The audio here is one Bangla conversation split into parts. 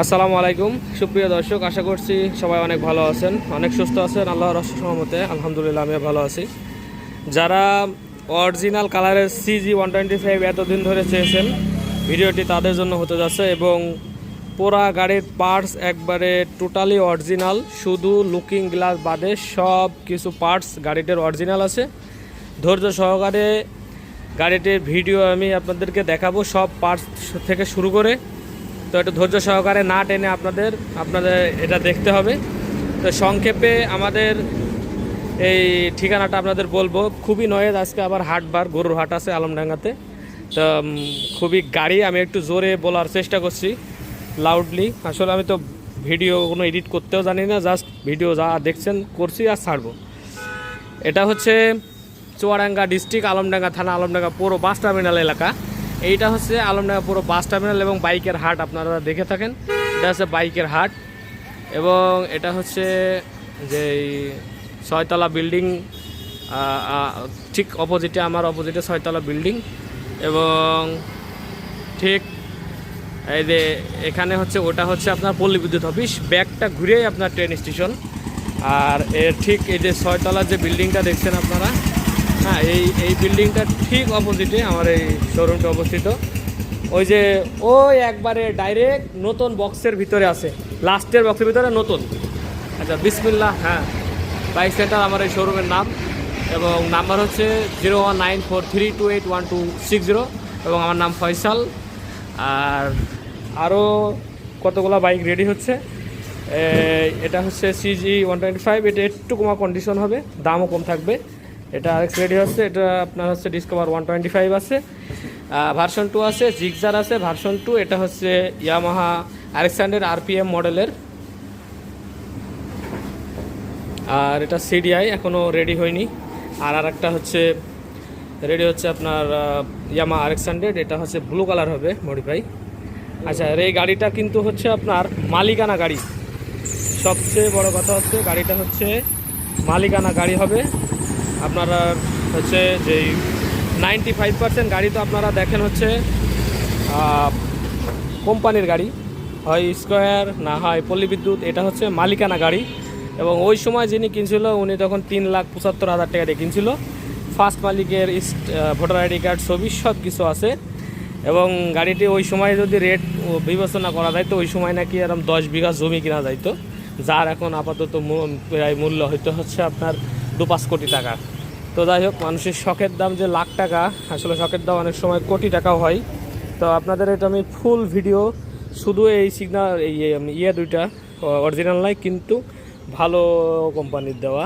আসসালামু আলাইকুম। সুপ্রিয় দর্শক, আশা করছি সবাই অনেক ভালো আছেন, অনেক সুস্থ আছেন, আল্লাহর সহমতে আলহামদুলিল্লাহ, আমিও ভালো আছি। যারা অরিজিনাল কালারের সিজি ওয়ান টোয়েন্টি ফাইভ এতদিন ধরে চেয়েছেন, ভিডিওটি তাদের জন্য হতে যাচ্ছে এবং পুরা গাড়ির পার্টস একবারে টোটালি অরিজিনাল শুধু লুকিং গ্লাস বাদে সব কিছু পার্টস গাড়িটির অরিজিনাল আছে। ধৈর্য সহকারে গাড়িটির ভিডিও আমি আপনাদেরকে দেখাবো, সব পার্টস থেকে শুরু করে। তো একটু ধৈর্য সহকারে না টেনে আপনাদের আপনাদের এটা দেখতে হবে। তো সংক্ষেপে আমাদের এই ঠিকানাটা আপনাদের বলব। খুবই নয়েজ, আজকে আবার হাটবার গরুর হাট আছে আলমডাঙ্গাতে। তো খুবই গাড়ি, আমি একটু জোরে বলার চেষ্টা করছি লাউডলি আসলে আমি তো ভিডিও কোনো এডিট করতেও জানি না, জাস্ট ভিডিও যা দেখছেন, করছি আর ছাড়বো। এটা হচ্ছে চুয়াডাঙ্গা ডিস্ট্রিক্ট, আলমডাঙ্গা থানা, আলমডাঙ্গা পুরো বাস টার্মিনাল এলাকা। এইটা হচ্ছে আলমডাঙ্গা পুরো বাস টার্মিনাল এবং বাইকের হাট, আপনারা দেখে থাকেন। এটা হচ্ছে বাইকের হাট এবং এটা হচ্ছে যে ছয়তলা বিল্ডিং ঠিক অপোজিটে, আমার অপোজিটে ছয়তলা বিল্ডিং এবং ঠিক এই যে এখানে হচ্ছে, ওটা হচ্ছে আপনার পল্লী বিদ্যুৎ অফিস। ব্যাগটা ঘুরেই আপনার ট্রেন স্টেশন। আর এর ঠিক এই যে ছয়তলার যে বিল্ডিংটা দেখছেন আপনারা এই এই বিল্ডিংটার ঠিক অপোজিটে আমার এই শোরুমটা অবস্থিত। ওই যে, ওই একবারে ডাইরেক্ট নতুন বক্সের ভিতরে আছে। লাস্টের বক্সের ভিতরে নতুন। আচ্ছা বিসমিল্লা হ্যাঁ। বাইক সেন্টার আমার এই শোরুমের নাম। এবং নাম্বার হচ্ছে zero one nine four three two eight one two six zero এবং আমার নাম ফয়সাল। আর আরও কতগুলো বাইক রেডি হচ্ছে? এটা হচ্ছে সিজি ওয়ান টোয়েন্টি ফাইভ এটা একটু কমা কন্ডিশন হবে, দামও কম থাকবে। এটা আরেক রেডি হচ্ছে, এটা আপনার হচ্ছে ডিসকভার ওয়ান টোয়েন্টি ফাইভ আছে ভার্সন টু আছে জিগজার আছে ভার্সন টু এটা হচ্ছে ইয়ামাহা আলেকসান্ডার আরপিএম মডেলের আর এটা সিডিআই এখনও রেডি হয়নি। আর আরেকটা হচ্ছে রেডি হচ্ছে আপনার ইয়ামা আরেক্স হান্ড্রেড এটা হচ্ছে ব্লু কালার হবে মডিফাই আচ্ছা আর এই গাড়িটা কিন্তু হচ্ছে আপনার মালিকানা গাড়ি। সবচেয়ে বড় কথা হচ্ছে, গাড়িটা হচ্ছে মালিকানা গাড়ি হবে। আপনারা হচ্ছে যেই নাইনটি ফাইভ পার্সেন্ট গাড়ি তো আপনারা দেখেন হচ্ছে কোম্পানির গাড়ি, হয় স্কোয়ার, না হয় পল্লী বিদ্যুৎ এটা হচ্ছে মালিকানা গাড়ি। এবং ওই সময় যিনি কিনছিল, উনি তখন তিন লাখ পঁচাত্তর হাজার টাকা দিয়ে কিনছিল। ফার্স্ট মালিকের ভোটার আইডি কার্ড, ছবি সব কিছু আছে। এবং গাড়িটি ওই সময় যদি রেট বিবেচনা করা যায়, তো ওই সময় নাকি এরকম দশ বিঘা জমি কেনা যাইতো যার এখন আপাতত প্রায় মূল্য হয়তো হচ্ছে আপনার দু পাঁচ কোটি টাকা। তো যাই হোক, মানুষের শখের দাম যে লাখ টাকা, আসলে শখের দাম অনেক সময় কোটি টাকাও হয়। তো আপনাদের এটা আমি ফুল ভিডিও শুধু এই সিগনাল এই ইয়ে দুইটা অরিজিনাল নয় কিন্তু ভালো কোম্পানির দেওয়া।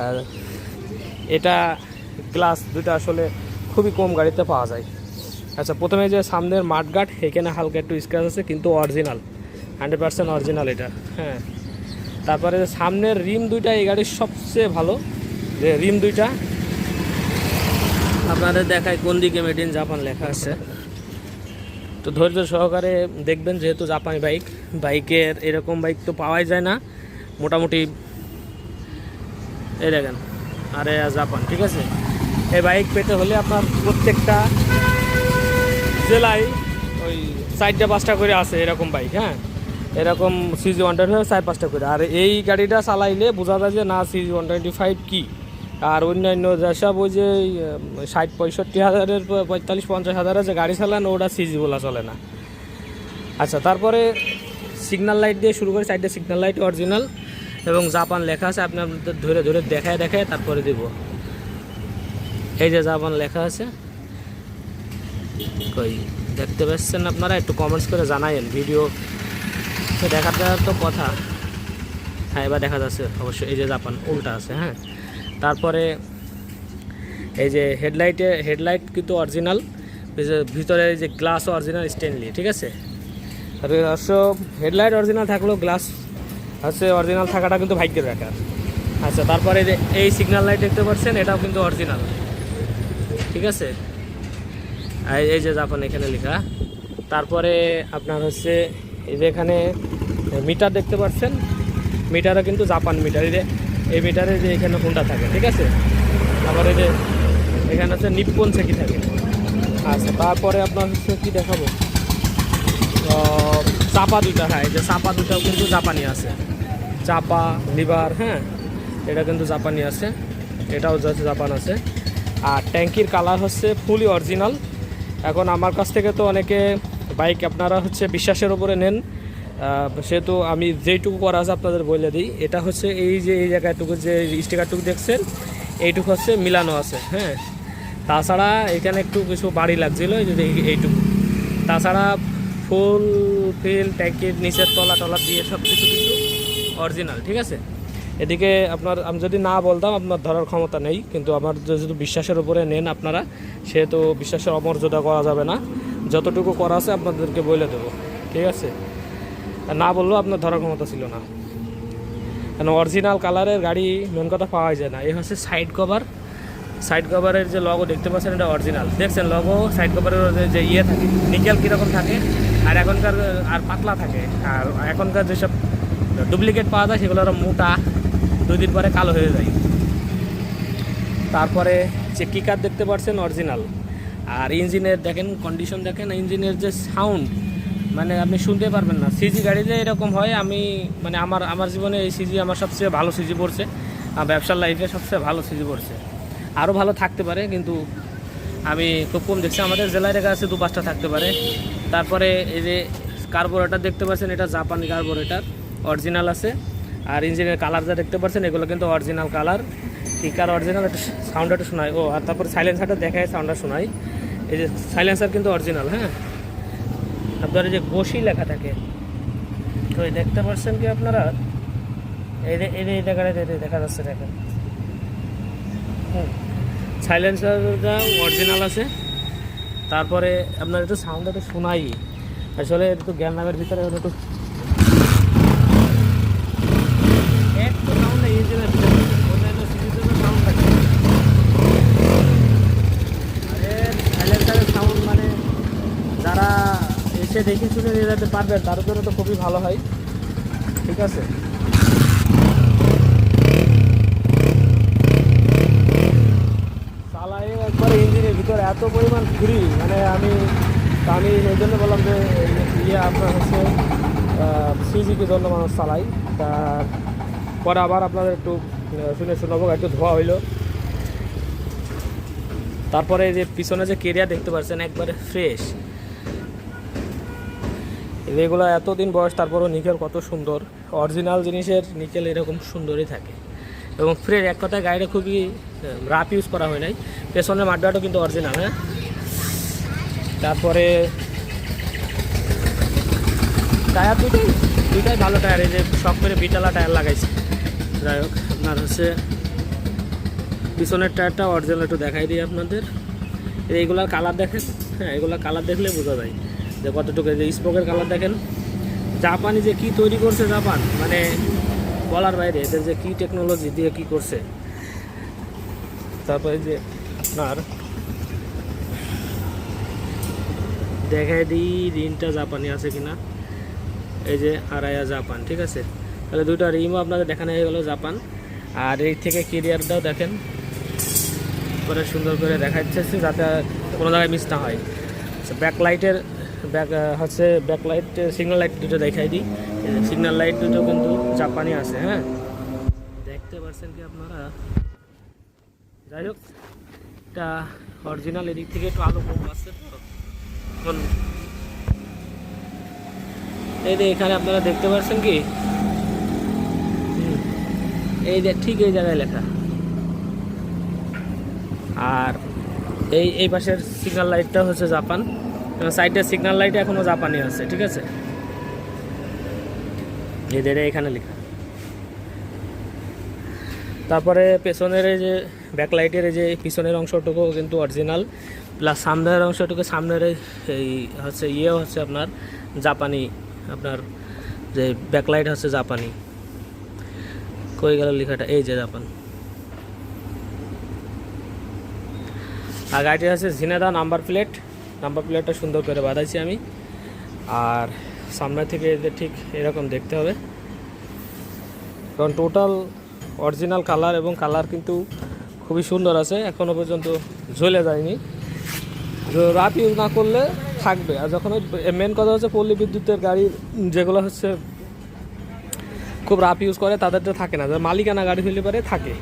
আর এটা গ্লাস দুটো আসলে খুবই কম গাড়িতে পাওয়া যায়। আচ্ছা প্রথমে যে সামনের মাঠগাট এখানে হালকা একটু স্ক্র্যাচ আছে, কিন্তু অরিজিনাল হান্ড্রেড পার্সেন্ট অরিজিনাল এটা। হ্যাঁ। তারপরে সামনের রিম দুইটা এই গাড়ির সবচেয়ে ভালো। যে রিম দুইটা। আপনাদের দেখায় কোন দিকে মেড ইন জাপান লেখা আছে। তো ধৈর্য সহকারে দেখবেন যেহেতু জাপানি বাইক বাইকের এরকম বাইক তো পাওয়াই যায় না। মোটামুটি এই দেখেন, আরে জাপান ঠিক আছে? এই বাইক পেতে হলে আপনার প্রত্যেকটা জেলায় ওই চারটা পাঁচটা করে আছে এরকম বাইক হ্যাঁ? এরকম সিজি ওয়ান টোয়েন্টি ফাইভ চার পাঁচটা করে। আর এই গাড়িটা চালাইলে বোঝা যায় যে না সিজি ওয়ান টোয়েন্টি ফাইভ কী? আর অন্যান্য যেসব ওই যে ষাট পঁয়ষট্টি হাজারের পঁয়তাল্লিশ পঞ্চাশ হাজারের যে গাড়ি চালান, ওটা সিজি বলা চলে না। আচ্ছা তারপরে সিগন্যাল লাইট দিয়ে শুরু করে সাইডে সিগন্যাল লাইট অরিজিনাল এবং জাপান লেখা আছে, আপনি আপনাদের ধরে ধরে দেখায় দেখায় তারপরে দেব। এই যে জাপান লেখা আছে। কই, দেখতে পাচ্ছেন আপনারা? একটু কমেন্টস করে জানাইন ভিডিও তো দেখাতে তো কথা। হ্যাঁ এবার দেখা যাচ্ছে, অবশ্যই। এই যে জাপান, উল্টা আছে হ্যাঁ। তারপরে এই যে হেডলাইটে, হেডলাইট কিন্তু অরিজিনাল ভিতরে যে গ্লাস অরিজিনাল স্টেনলি ঠিক আছে? অবশ্য হেডলাইট অরিজিনাল থাকলেও গ্লাস হচ্ছে অরিজিনাল থাকাটা কিন্তু ভাগ্যের ব্যাপার। আচ্ছা তারপরে যে এই সিগন্যাল লাইট দেখতে পাচ্ছেন, এটাও কিন্তু অরিজিনাল, ঠিক আছে? এই যে জাপান এখানে লেখা, তারপরে আপনার হচ্ছে এই যে এখানে মিটার দেখতে পাচ্ছেন, মিটারও কিন্তু জাপান মিটার, এই যে এই মিটারে যে এখানে কোনটা থাকে, ঠিক আছে? তারপরে যে এখানে হচ্ছে নিপ্পন সেকি থাকে। আচ্ছা তারপরে আপনার হচ্ছে কি দেখাবো? চাপা দুটা হ্যাঁ এই যে চাপা দুটাও কিন্তু জাপানি আছে। চাপা, লিভার হ্যাঁ এটা কিন্তু জাপানি আছে। এটাও যাচ্ছে জাপান আছে। আর ট্যাঙ্কির কালার হচ্ছে ফুলি অরিজিনাল। এখন আমার কাছ থেকে তো অনেকে বাইক আপনারা হচ্ছে বিশ্বাসের ওপরে নেন। সেহেতু আমি যেইটুকু করা আছে আপনাদের বলে দিই। এটা হচ্ছে এই যে, এই জায়গাটুকু যে স্টিকারটুকু দেখছেন, এইটুকু হচ্ছে মিলানো আছে হ্যাঁ। তাছাড়া এখানে একটু কিছু বাড়ি লাগছিল এইটুকু। তাছাড়া ফুল, ফিল ট্যাঙ্কির নিচের তলা টলা দিয়ে সব কিছু কিন্তু অরিজিনাল, ঠিক আছে? এদিকে আপনার, আমি যদি না বলতাম, আপনার ধরার ক্ষমতা নেই, কিন্তু আমার যেহেতু বিশ্বাসের উপরে নেন আপনারা, সেহেতু বিশ্বাসের অমর্যাদা করা যাবে না। যতটুকু করা আছে আপনাদেরকে বলে দেবো, ঠিক আছে? না বললেও আপনার ধরার ক্ষমতা ছিল না। কারণ অরিজিনাল কালারের গাড়ি মেন কথা পাওয়া যায় না। এই হচ্ছে সাইড কভার সাইড কভারের যে লগো দেখতে পাচ্ছেন, এটা অরিজিনাল দেখছেন লগো সাইড কভারের যে ইয়ে থাকে নিকেল কীরকম থাকে, আর এখনকার, আর পাতলা থাকে। আর এখনকার যেসব ডুপ্লিকেট পাওয়া যায়, সেগুলো আরও মোটা, দুই দিন পরে কালো হয়ে যায়। তারপরে যে কিকার দেখতে পাচ্ছেন অরিজিনাল আর ইঞ্জিনের দেখেন কন্ডিশন দেখেন ইঞ্জিনের যে সাউন্ড মানে আপনি শুনতে পারবেন না। সিজি গাড়িতে এরকম হয়, আমি মানে আমার আমার জীবনে এই সিজি আমার সবচেয়ে ভালো সিজি পড়ছে। ব্যবসার লাইফে সবচেয়ে ভালো সিজি পড়ছে। আরও ভালো থাকতে পারে, কিন্তু আমি খুব কম দেখছি। আমাদের জেলায় রেখা আছে দু পাঁচটা থাকতে পারে। তারপরে এই যে কার্বোরেটার দেখতে পাচ্ছেন, এটা জাপানি কার্বোরেটার অরিজিনাল আছে। আর ইঞ্জিনের কালার যা দেখতে পাচ্ছেন, এগুলো কিন্তু অরিজিনাল কালার স্পিকার অরিজিনাল একটা সাউন্ড একটা শোনায় ও, আর তারপরে সাইলেন্সারটা দেখায় সাউন্ডটা শোনায় এই যে সাইলেন্সার কিন্তু অরিজিনাল হ্যাঁ? আপনার যে গোশি লেখা থাকে। তো দেখতে পাচ্ছেন কি আপনারা? এই এই জায়গাটা দেখা যাচ্ছে দেখেন। সাইলেন্সারটা অরিজিনাল আছে, তারপরে আপনার একটু সাউন্ড একটু শোনাই। আসলে একটু জ্ঞান নামের ভিতরে একটু একটু সাউন্ড ইঞ্জিনের ভিতরে অন্যান্য সিরিজের সাউন্ড থাকে আরে সাইলেন্সারের সাউন্ড মানে যারা এসে দেখে শুনে নিয়ে যেতে পারবেন, তার জন্য তো খুবই ভালো হয়। ঠিক আছে? একবারে ইঞ্জিনের ভিতরে এত পরিমাণ ফ্রি মানে আমি তা আমি এই জন্য বললাম যে ইয়ে আপনার হচ্ছে সিজিকে জন্য মানুষ চালাই তার পরে আবার আপনাদের একটু শুনে শোনাবো, একটু ধোয়া হইল। তারপরে যে পিছনে যে কেরিয়ার দেখতে পাচ্ছেন, একবারে ফ্রেশ এগুলো এতদিন বয়স, তারপরও নিকেল কত সুন্দর। অরিজিনাল জিনিসের নিকেল এরকম সুন্দরই থাকে। এবং ফ্রেশ এক কথায় গাড়িটা খুবই রাফ ইউজ করা হয় নাই। পেছনের মাড্ডাটাও কিন্তু অরিজিনাল হ্যাঁ? তারপরে টায়ার দুটোই দুটাই ভালো টায়ার। এই যে শখ করে বিটালা টায়ার লাগাইছে। যাই হোক, আপনার হচ্ছে পিছনের টায়ারটা অরিজিনাল একটু দেখাই দিই আপনাদের। এইগুলার কালার দেখেন হ্যাঁ এগুলার কালার দেখলে বোঝা যায়। যে কতটুকু যে স্পোকের কালার দেখেন। জাপানি যে কি তৈরি করছে জাপান মানে বলার বাইরে, এদের যে কি টেকনোলজি দিয়ে কি করছে। তারপরে যে আপনার, দেখাই দিই রিনটা জাপানি আছে কিনা। এই যে আড়াইয়া জাপান, ঠিক আছে? তাহলে দুইটা রিমও আপনাদের দেখানো হয়ে গেলো জাপান। আর এই থেকে কেরিয়ারটাও দেখেন। করে সুন্দর করে দেখা যাচ্ছে যাতে কোনো জায়গায় মিস না হয়। ব্যাক লাইটের ব্যাক হচ্ছে ব্যাক লাইট সিগন্যাল লাইট দুটো দেখাই দিই। সিগন্যাল লাইট দুটো কিন্তু জাপানি আছে হ্যাঁ? দেখতে পাচ্ছেন কি আপনারা? যাই হোক এটা অরিজিনাল এদিক থেকে একটু আলো কম আসছে তো। এখন এই যে এখানে আপনারা দেখতে পাচ্ছেন কি? এই যে ঠিক এই জায়গায় লেখা। আর এই এই পাশের সিগন্যাল লাইটটা হচ্ছে জাপান। সাইডের সিগন্যাল লাইট এখনও জাপানি আছে, ঠিক আছে? এদের এখানে লেখা। তারপরে পেছনের এই যে ব্যাকলাইটের এই যে পিছনের অংশটুকু কিন্তু অরিজিনাল প্লাস সামনের অংশটুকু, সামনের এই হচ্ছে ইয়ে হচ্ছে আপনার জাপানি, আপনার যে ব্যাকলাইট হচ্ছে জাপানি। কই গেল লেখাটা? এই যে জাপান। আর গাড়িটি হচ্ছে ঝিনেদা নাম্বার প্লেট নাম্বার প্লেটটা সুন্দর করে বাঁধাইছি আমি। আর সামনে থেকে এদের ঠিক এরকম দেখতে হবে। কারণ টোটাল অরিজিনাল কালার এবং কালার কিন্তু খুবই সুন্দর আছে। এখনও পর্যন্ত ঝলে যায়নি। রাফ ইউজ না করলে থাকবে। আর যখন মেন কথা হচ্ছে পল্লী বিদ্যুতের গাড়ি যেগুলো হচ্ছে খুব রাফ ইউজ করে তাদের তো থাকে না। যারা মালিকানা গাড়ি হইলে পারে থাকে।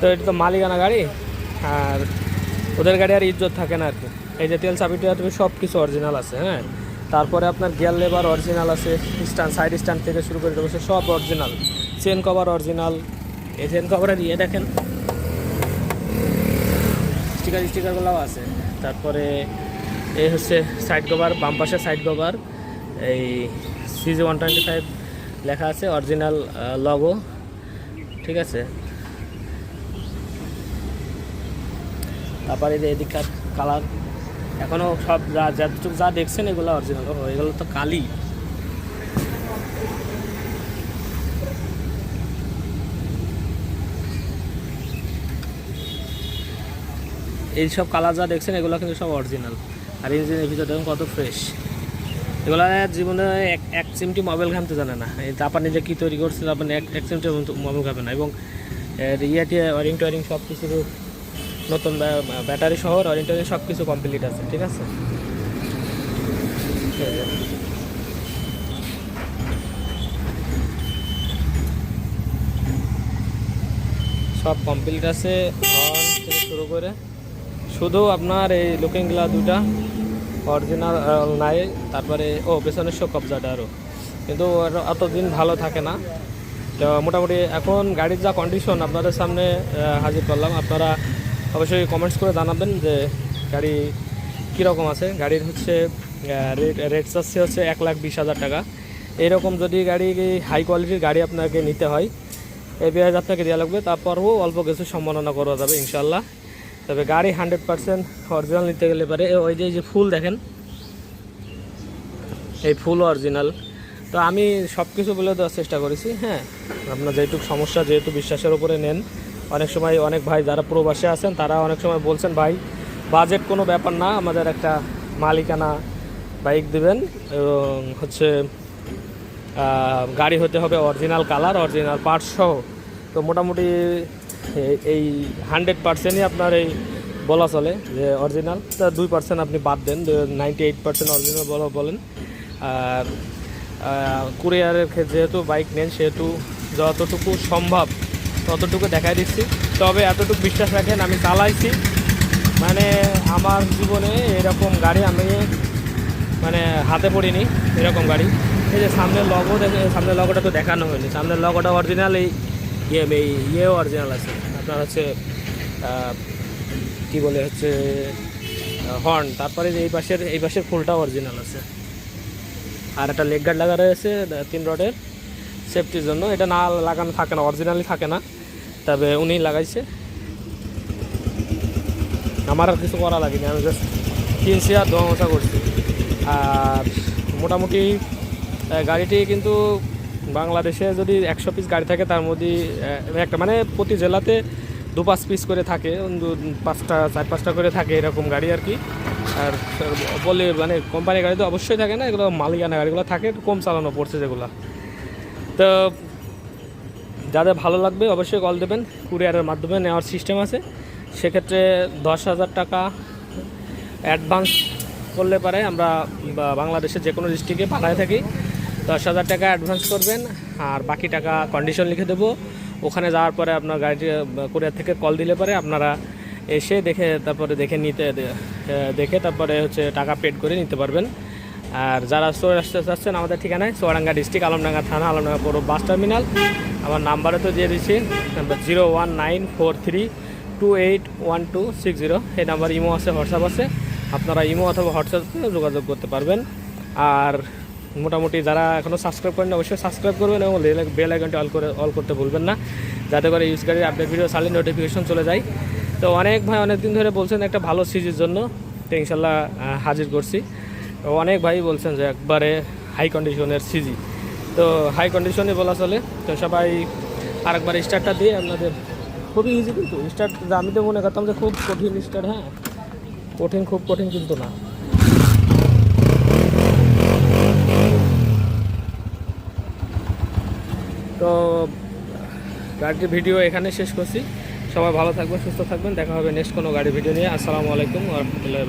তো এটা তো মালিকানা গাড়ি। আর ওদের গাড়ি আর ইজ্জত থাকে না আর কি। এই যে তেল চাবি টাবি সব কিছু অরিজিনাল আছে হ্যাঁ? তারপরে আপনার গিয়ার লেবার অরিজিনাল আছে স্ট্যান্ড সাইড স্ট্যান্ড থেকে শুরু করে বসে সব অরিজিনাল চেন কভার অরিজিনাল এই চেন কভারের ইয়ে দেখেন। স্টিকার স্টিকারগুলোও আছে। তারপরে এই হচ্ছে সাইড কভার বাম পাশে সাইড কভার এই সিজি ওয়ান টোয়েন্টি ফাইভ লেখা আছে অরিজিনাল লগো ঠিক আছে? তারপরে এদিককার কালার এখনও সব যা, যতটুকু যা দেখছেন এগুলো অরিজিনাল এগুলো তো কালি। এই সব কালার যা দেখছেন, এগুলো কিন্তু সব অরিজিনাল আর ইঞ্জিনের ভিতরে দেখুন কত ফ্রেশ এগুলো জীবনে এক এক চিমটি মোবাইল ঘামতে জানে না। জাপান নিজে কী তৈরি করছে জাপান এক এক চিমটি মোবাইল ঘামে না। এবং ইয়েটি ওয়ারিং টোয়ারিং সব কিছু নতুন ব্যা- ব্যাটারি সহ টোয়ারিং সব কিছু কমপ্লিট আছে, ঠিক আছে? সব কমপ্লিট আছে শুরু করে। শুধু আপনার এই লুকিং গ্লাস দুটা অরিজিনাল নাই, তারপরে, ও, পেছনের শো কবজাটা আরও কিন্তু ওর অতদিন ভালো থাকে না। তো মোটামুটি এখন গাড়ির যা কন্ডিশন আপনাদের সামনে হাজির করলাম। আপনারা অবশ্যই কমেন্টস করে জানাবেন যে গাড়ি কীরকম আছে। গাড়ির হচ্ছে রেট রেট চাচ্ছে হচ্ছে এক লাখ বিশ হাজার টাকা। এরকম যদি গাড়ি হাই কোয়ালিটির গাড়ি আপনাকে নিতে হয়, এই পেঁয়াজ আপনাকে দেওয়া লাগবে। তারপরও অল্প কিছু সম্মাননা করা যাবে ইনশাল্লাহ তবে গাড়ি হান্ড্রেড পার্সেন্ট অরিজিনাল নিতে গেলে পারে। ওই যে যে ফুল দেখেন, এই ফুল অরিজিনাল তো আমি সব কিছু বলে দেওয়ার চেষ্টা করেছি হ্যাঁ। আপনার যেটুকু সমস্যা, যেহেতু বিশ্বাসের উপরে নেন অনেক সময় অনেক ভাই যারা প্রবাসে আছেন, তারা অনেক সময় বলছেন, ভাই বাজেট কোনো ব্যাপার না, আমাদের একটা মালিকানা বাইক দিবেন এবং হচ্ছে গাড়ি হতে হবে অরিজিনাল কালার অরিজিনাল পার্টস সহ। তো মোটামুটি এই- হান্ড্রেড পার্সেন্টই আপনার এই বলা চলে যে অরিজিনাল তা দুই পার্সেন্ট আপনি বাদ দেন নাইনটি এইট পার্সেন্ট অরিজিনাল বলা বলেন। আর কুরিয়ারের ক্ষেত্রে যেহেতু বাইক নেন, সেহেতু যতটুকু সম্ভব ততটুকু দেখাই দিচ্ছি। তবে এতটুকু বিশ্বাস রাখেন, আমি চালাইছি। মানে আমার জীবনে এরকম গাড়ি আমি মানে হাতে পড়িনি, এরকম গাড়ি। এই যে সামনের লগো দেখে সামনের লগোটা তো দেখানো হয়নি। সামনের লগোটা অরিজিনাল এই ইয়ে এই ইয়েও অরিজিনাল আছে। আপনার হচ্ছে কী বলে হচ্ছে হর্ন তারপরে এই পাশের এই পাশের ফুলটাও অরিজিনাল আছে। আর একটা লেগ গার্ড লাগা রয়েছে, তিন রডের সেফটির জন্য। এটা না লাগানো থাকে না অরিজিনালি থাকে না। তবে উনি লাগাইছে। আমার আর কিছু করা লাগেনি, আমি জাস্ট কিনছি আর ধোয়া মোছা করছি। আর মোটামুটি গাড়িটি কিন্তু বাংলাদেশে যদি একশো পিস গাড়ি থাকে, তার মধ্যে একটা মানে প্রতি জেলাতে দু পাঁচ পিস করে থাকে, দু- পাঁচটা, চার পাঁচটা করে থাকে এরকম গাড়ি আর কি। আর বলে মানে কোম্পানি গাড়ি তো অবশ্যই থাকে না, এগুলো মালিকানা গাড়িগুলো থাকে, একটু কম চালানো পড়ছে যেগুলো। তো যাদের ভালো লাগবে অবশ্যই কল দেবেন কুরিয়ারের মাধ্যমে নেওয়ার সিস্টেম আছে। সেক্ষেত্রে দশ হাজার টাকা অ্যাডভান্স করলে পারে, আমরা বাংলাদেশের যে কোনো ডিস্ট্রিক্টে পাঠায় থাকি। দশ হাজার টাকা অ্যাডভান্স করবেন, আর বাকি টাকা কন্ডিশন লিখে দেবো। ওখানে যাওয়ার পরে আপনার গাড়িটি কুরিয়ার থেকে কল দিলে পরে, আপনারা এসে দেখে, তারপরে দেখে নিতে দেখে তারপরে হচ্ছে টাকা পেড করে নিতে পারবেন। আর যারা স্টোর আসতে চাচ্ছেন আমাদের ঠিকানায় সোয়ারাঙ্গা ডিস্ট্রিক্ট, আলমডাঙ্গা থানা, আলমডাঙ্গা পৌর বাস টার্মিনাল। আমার নাম্বারে তো দিয়ে দিচ্ছি number zero one nine four three two eight one two six zero এই নাম্বার ইমো আছে হোয়াটসঅ্যাপ আছে। আপনারা ইমো অথবা হোয়াটসঅ্যাপে যোগাযোগ করতে পারবেন। আর মোটামুটি যারা এখনও সাবস্ক্রাইব করেন অবশ্যই সাবস্ক্রাইব করবেন এবং বেল আইকনটি অল করে অল করতে ভুলবেন না। যাতে করে ইউজ গাড়ির আপডেট ভিডিও সালে নোটিফিকেশন চলে যায়। তো অনেক ভাই অনেক দিন ধরে বলছেন একটা ভালো সিজির জন্য। তো ইনশাল্লাহ হাজির করছি। অনেক ভাই বলছেন যে একবারে হাই কন্ডিশনের সিজি তো হাই কন্ডিশনে বলা চলে। তো সবাই আরেকবার স্টার্টটা দিয়ে আপনাদের খুবই ইজি কিন্তু। স্টার্ট আমি তো মনে করতাম যে খুব কঠিন স্টার্ট হ্যাঁ? কঠিন, খুব কঠিন কিন্তু না। তো গাড়ির ভিডিও এখানে শেষ করছি। সবাই ভালো থাকবেন, সুস্থ থাকবেন। দেখা হবে নেক্সট কোনো গাড়ি ভিডিও নিয়ে। আসসালামু আলাইকুম রহমতুল্লাহ